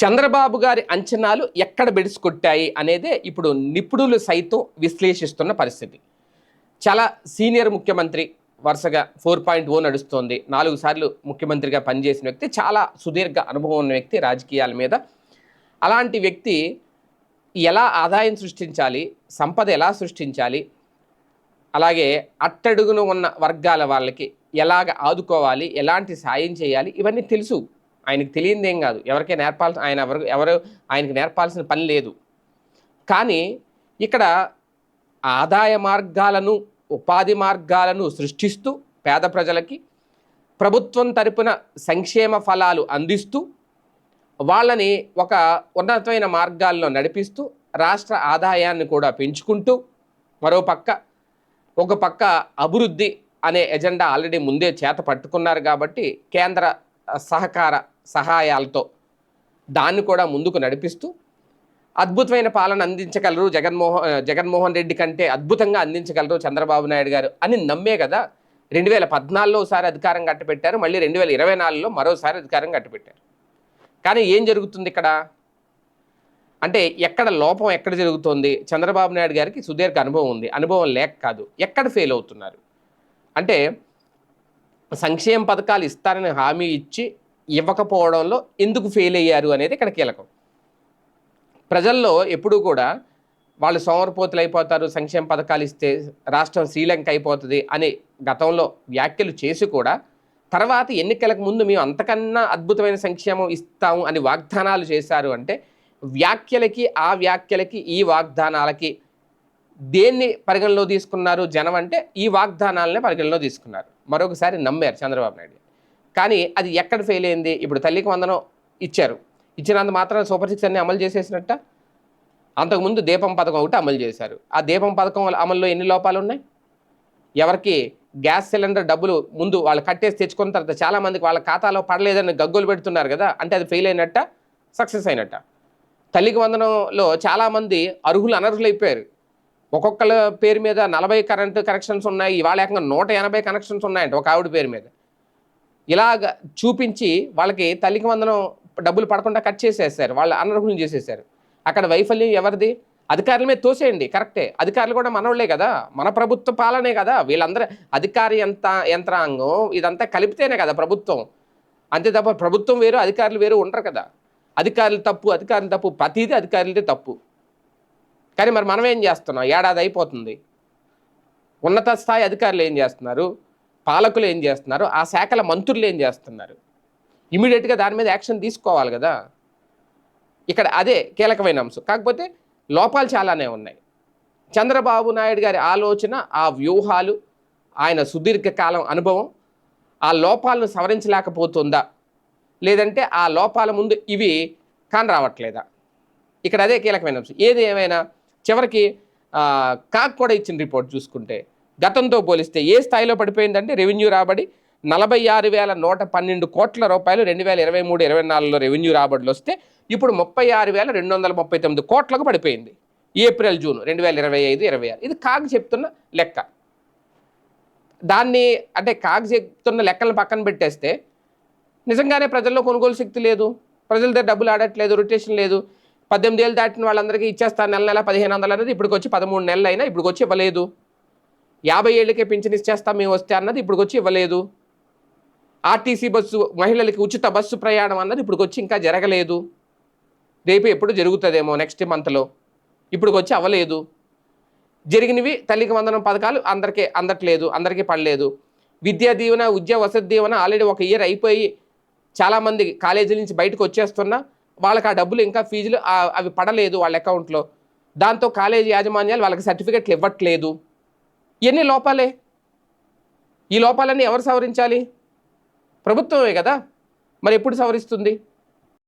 చంద్రబాబు గారి అంచనాలు ఎక్కడ బెడిసికొట్టాయి అనేదే ఇప్పుడు నిపుణులు సైతం విశ్లేషిస్తున్న పరిస్థితి. చాలా సీనియర్ ముఖ్యమంత్రి వరుసగా ఫోర్ పాయింట్ ఓ నడుస్తోంది. నాలుగు సార్లు ముఖ్యమంత్రిగా పనిచేసిన వ్యక్తి చాలా సుదీర్ఘ అనుభవం ఉన్న వ్యక్తి రాజకీయాల మీద. అలాంటి వ్యక్తి ఎలా ఆదాయం సృష్టించాలి సంపద ఎలా సృష్టించాలి అలాగే అట్టడుగున ఉన్న వర్గాల వాళ్ళకి ఎలాగ ఆదుకోవాలి ఎలాంటి సాయం చేయాలి ఇవన్నీ తెలుసు. ఆయనకు తెలియందేం కాదు. ఎవరికే నేర్పాల్సిన ఆయన ఎవరు ఎవరు ఆయనకు నేర్పాల్సిన పని లేదు. కానీ ఇక్కడ ఆదాయ మార్గాలను ఉపాధి మార్గాలను సృష్టిస్తూ పేద ప్రజలకి ప్రభుత్వం తరపున సంక్షేమ ఫలాలు అందిస్తూ వాళ్ళని ఒక ఉన్నతమైన మార్గాల్లో నడిపిస్తూ రాష్ట్ర ఆదాయాన్ని కూడా పెంచుకుంటూ మరో పక్క ఒక పక్క అభివృద్ధి అనే ఎజెండా ఆల్రెడీ ముందే చేత పట్టుకున్నారు కాబట్టి కేంద్ర సహకార సహాయాలతో దాన్ని కూడా ముందుకు నడిపిస్తూ అద్భుతమైన పాలన అందించగలరు జగన్మోహన్ జగన్మోహన్ రెడ్డి కంటే అద్భుతంగా అందించగలరు చంద్రబాబు నాయుడు గారు అని నమ్మే కదా రెండు వేల పద్నాలుగులో ఒకసారి అధికారం కట్టబెట్టారు మళ్ళీ రెండు వేల ఇరవై నాలుగులో మరోసారి అధికారం కట్టబెట్టారు. కానీ ఏం జరుగుతుంది ఇక్కడ? అంటే ఎక్కడ లోపం ఎక్కడ జరుగుతోంది? చంద్రబాబు నాయుడు గారికి సుదీర్ఘ అనుభవం ఉంది. అనుభవం లేక కాదు. ఎక్కడ ఫెయిల్ అవుతున్నారు? అంటే సంక్షేమ పథకాలు ఇస్తారని హామీ ఇచ్చి ఇవ్వకపోవడంలో ఎందుకు ఫెయిల్ అయ్యారు అనేది ఇక్కడ కీలకం. ప్రజల్లో ఎప్పుడూ కూడా వాళ్ళు సోమరపోతులు అయిపోతారు సంక్షేమ పథకాలు ఇస్తే రాష్ట్రం శ్రీలంక అయిపోతుంది అనే గతంలో వ్యాఖ్యలు చేసి కూడా తర్వాత ఎన్నికలకు ముందు మేము అంతకన్నా అద్భుతమైన సంక్షేమం ఇస్తాము అని వాగ్దానాలు చేశారు అంటే వ్యాఖ్యలకి ఆ వ్యాఖ్యలకి ఈ వాగ్దానాలకి దేన్ని పరిగణలో తీసుకున్నారు జనం అంటే ఈ వాగ్దానాలనే పరిగణలో తీసుకున్నారు. మరొకసారి నమ్మారు చంద్రబాబు నాయుడు. కానీ అది ఎక్కడ ఫెయిల్ అయింది? ఇప్పుడు తల్లికి వందనం ఇచ్చారు. ఇచ్చినంత మాత్రం సూపర్ సిక్స్ అన్ని అమలు చేసేసినట్ట? అంతకుముందు దీపం పథకం ఒకటి అమలు చేశారు. ఆ దీపం పథకం అమల్లో ఎన్ని లోపాలు ఉన్నాయి? ఎవరికి గ్యాస్ సిలిండర్ డబ్బులు ముందు వాళ్ళు కట్టేసి తెచ్చుకున్న తర్వాత చాలామందికి వాళ్ళ ఖాతాలో పడలేదని గగ్గోలు పెడుతున్నారు కదా అంటే అది ఫెయిల్ అయినట్ట సక్సెస్ అయినట్ట? తల్లికి వందనంలో చాలామంది అర్హులు అనర్హులు అయిపోయారు ఒక్కొక్కల పేరు మీద నలభై కరెంటు కనెక్షన్స్ ఉన్నాయి ఇవాళ ఏకంగా నూట ఎనభై కనెక్షన్స్ ఉన్నాయంట ఒక ఆవిడ పేరు మీద. ఇలాగ చూపించి వాళ్ళకి తల్లికి వందనం డబ్బులు పడకుండా కట్ చేసేసారు వాళ్ళు అనర్హులు చేసేసారు. అక్కడ వైఫల్యం ఎవరిది? అధికారుల మీద తోసేయండి కరెక్టే అధికారులు కూడా మనోళ్ళే కదా మన ప్రభుత్వ పాలనే కదా. వీళ్ళందరూ అధికారి యంత యంత్రాంగం ఇదంతా కలిపితేనే కదా ప్రభుత్వం. అంతే తప్ప ప్రభుత్వం వేరు అధికారులు వేరు ఉండరు కదా. అధికారులు తప్పు అధికారులు తప్పు ప్రతిదీ అధికారులదే తప్పు. కానీ మరి మనం ఏం చేస్తున్నాం? ఏడాది అయిపోతుంది. ఉన్నత స్థాయి అధికారులు ఏం చేస్తున్నారు? పాలకులు ఏం చేస్తున్నారు? ఆ శాఖల మంత్రులు ఏం చేస్తున్నారు? ఇమీడియట్గా దాని మీద యాక్షన్ తీసుకోవాలి కదా? ఇక్కడ అదే కీలకమైన అంశం. కాకపోతే లోపాలు చాలానే ఉన్నాయి. చంద్రబాబు నాయుడు గారి ఆలోచన ఆ వ్యూహాలు ఆయన సుదీర్ఘకాలం అనుభవం ఆ లోపాలను సవరించలేకపోతుందా? లేదంటే ఆ లోపాల ముందు ఇవి కాని రావట్లేదా ఇక్కడ అదే కీలకమైన అంశం. ఏది ఏమైనా చివరికి కాక్ కూడా ఇచ్చిన రిపోర్ట్ చూసుకుంటే గతంతో పోలిస్తే ఏ స్థాయిలో పడిపోయిందంటే రెవెన్యూ రాబడి నలభై ఆరు వేల నూట పన్నెండు కోట్ల రూపాయలు రెండు వేల ఇరవై మూడు ఇరవై నాలుగులో రెవెన్యూ రాబడులు వస్తే ఇప్పుడు ముప్పై ఆరు వేల రెండు వందల ముప్పై తొమ్మిది కోట్లకు పడిపోయింది. ఏప్రిల్ జూన్ రెండు వేల ఇరవై ఐదు ఇరవై ఆరు. ఇది కాగ్ చెప్తున్న లెక్క. దాన్ని అంటే కాగ్ చెప్తున్న లెక్కలను పక్కన పెట్టేస్తే నిజంగానే ప్రజల్లో కొనుగోలు శక్తి లేదు. ప్రజల దగ్గర డబ్బులు ఆడట్లేదు రొటేషన్ లేదు. పద్దెనిమిది ఏళ్ళు దాటిన వాళ్ళందరికీ ఇచ్చేస్తారు నెల నెల పదిహేను వందలు అనేది ఇప్పటికొచ్చి వచ్చి పదమూడు నెలలు అయినా ఇప్పుడు వచ్చి ఇవ్వలేదు. యాభై ఏళ్ళకే పింఛన్ ఇచ్చేస్తాం మేము వస్తే అన్నది ఇప్పుడు వచ్చి ఇవ్వలేదు. ఆర్టీసీ బస్సు మహిళలకి ఉచిత బస్సు ప్రయాణం అన్నది ఇప్పటికి వచ్చి ఇంకా జరగలేదు. రేపు ఎప్పుడు జరుగుతుందేమో నెక్స్ట్ మంత్లో. ఇప్పుడు వచ్చి అవ్వలేదు. జరిగినవి తల్లికి వందనం పథకాలు అందరికీ అందట్లేదు అందరికీ పడలేదు. విద్యా దీవెన ఉద్యోగ వసతి దీవెన ఆల్రెడీ ఒక ఇయర్ అయిపోయి చాలామంది కాలేజీ నుంచి బయటకు వచ్చేస్తున్నా. వాళ్ళకి ఆ డబ్బులు ఇంకా ఫీజులు అవి పడలేదు వాళ్ళ అకౌంట్లో. దాంతో కాలేజీ యాజమాన్యాలు వాళ్ళకి సర్టిఫికెట్లు ఇవ్వట్లేదు. ఎన్ని లోపాలే? ఈ లోపాలన్నీ ఎవరు సవరించాలి? ప్రభుత్వమే కదా. మరి ఎప్పుడు సవరిస్తుంది?